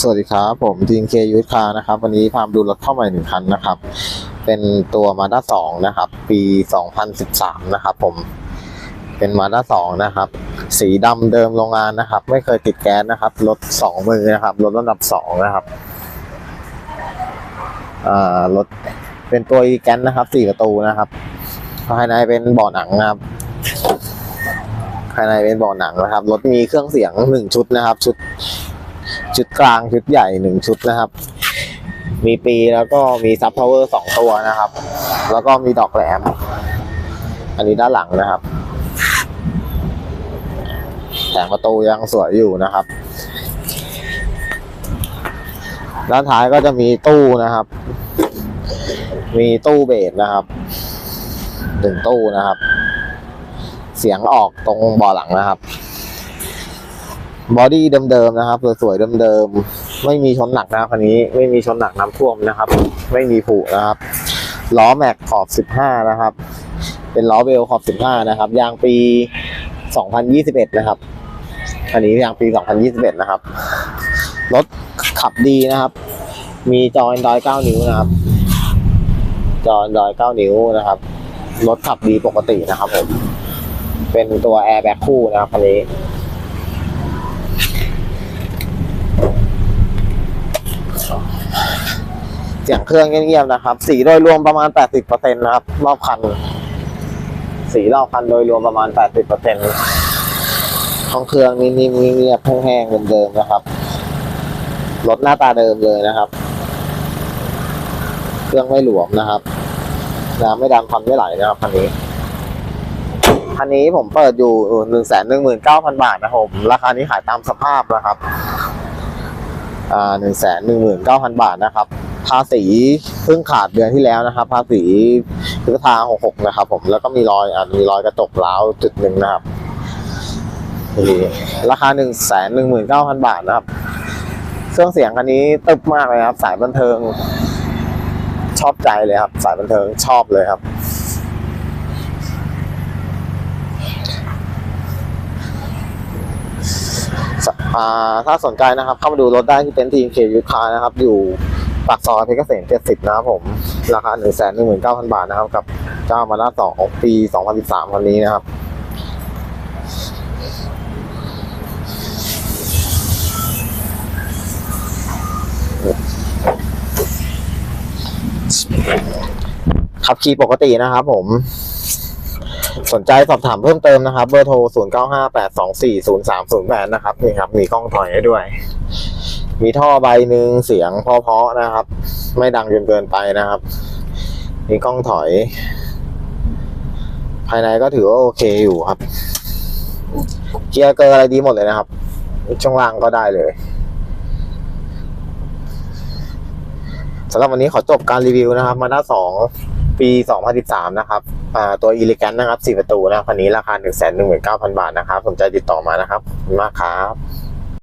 สวัสดีครับ ผมทีมเคยูคานะครับ วันนี้พามาดูรถเข้าใหม่หนึ่งคันนะครับ เป็นตัวมาด้าสองนะครับ ปี2013นสิบสามนะครับ ผมเป็นมาด้าสองนะครับ สีดำเดิมโรงงานนะครับ ไม่เคยติดแก๊สนะครับรถสองมือนะครับรถระดับสองนะครับอ่ารถเป็นตัวอีแกนนะครับสี่ประตูนะครับภายในเป็นเบาะหนังนะครับภายในเป็นเบาะหนังนะครับรถมีเครื่องเสียงหนึ่งชุดนะครับ ชุด ชุดกลางชุดใหญ่หนึ่งชุดนะครับ มีปีแล้วก็มีซับพาวเวอร์สองตัวนะครับ แล้วก็มีดอกแหลม อันนี้ด้านหลังนะครับแผงประตูยังสวยอยู่นะครับ ด้านท้ายก็จะมีตู้นะครับ มีตู้เบสนะครับหนึ่งตู้นะครับ เสียงออกตรงบาะหลังนะครับ บอดี้เดิมๆนะครับ สวยๆเดิมๆไม่มีชนหนักนะครับคันนี้ ไม่มีชนหนักน้ำท่วมนะครับ ไม่มีผุนะครับล้อแม็กขอบ 15 นะครับ เป็นล้อเวลขอบ 15 นะครับ ยางปี 2021 นะครับอันนี้ยางปี 2021 นะครับ รถขับดีนะครับ มีจอ Android 9นิ้วนะครับ จอ Android 9นิ้วนะครับ รถขับดีปกตินะครับผม เป็นตัวแอร์แบ็คคู่นะครับคันนี้ เสียงเครื่องเงียบๆนะครับ สีโดยรวมประมาณ 80%นะครับ รอบคัน สีรอบคันโดยรวมประมาณ 80%ของเครื่องนิ่มๆเงียบๆแห้งๆเดิมๆนะครับ รถหน้าตาเดิมเลยนะครับ เครื่องไม่หลวมนะครับ น้ำไม่ดำควันไม่ไหลนะครับคันนี้คันนี้ผมเปิดอยู่หนึ่งแสนหนึ่งหมื่นเก้าพันบาทนะครับผม ราคานี้ขายตามสภาพนะครับ อ่าหนึ่งแสนหนึ่งหมื่นเก้าพันบาทนะครับ ภาษีเพิ่งขาดเดือนที่แล้วนะครับ ภาษีพฤษภาหกหกนะครับ ผมแล้วก็มีรอยอ่ามีรอยกระจกร้าวจุดหนึ่งนะครับทีราคาหนึ่งแสนหนึ่งหมื่นเก้าพันบาทนะครับ เครื่องเสียงคันนี้ตึบมากเลยครับ สายบันเทิง ชอบใจเลยครับ สายบันเทิงชอบเลยครับอ่าถ้าสนใจนะครับ เข้ามาดูรถได้ที่เต็นท์ทีมเคยูคานะครับ อยู่ ปากซอยเพชรเกษม70 นะครับผม ราคา 1 1 9 0 0 0 บาทนะครับกับเจ้ามาด้าสองปี 2013 คันนี้นะครับขับขี่ปกตินะครับผมสนใจสอบถามเพิ่มเติมนะครับ เบอร์โทร 0 9 5 8 2 4 0 3 0 8 นะครับ นี่ครับ มีกล้องถอยให้ด้วย มีท่อใบหนึ่งเสียงเพาะๆนะครับ ไม่ดังจนเกินไปนะครับ มีกล้องถอย ภายในก็ถือว่าโอเคอยู่ครับ เกียร์เกอร์อะไรดีหมดเลยนะครับ ช่วงล่างก็ได้เลยสำหรับวันนี้ขอจบการรีวิวนะครับมาด้าสองปี 2013 นะครับตัว e l e g a n t นะครับ 4 ประตูนะคันนี้ราคา 1 1 9 0 0 0 บาทนะครับ สนใจติดต่อมานะครับมากครับ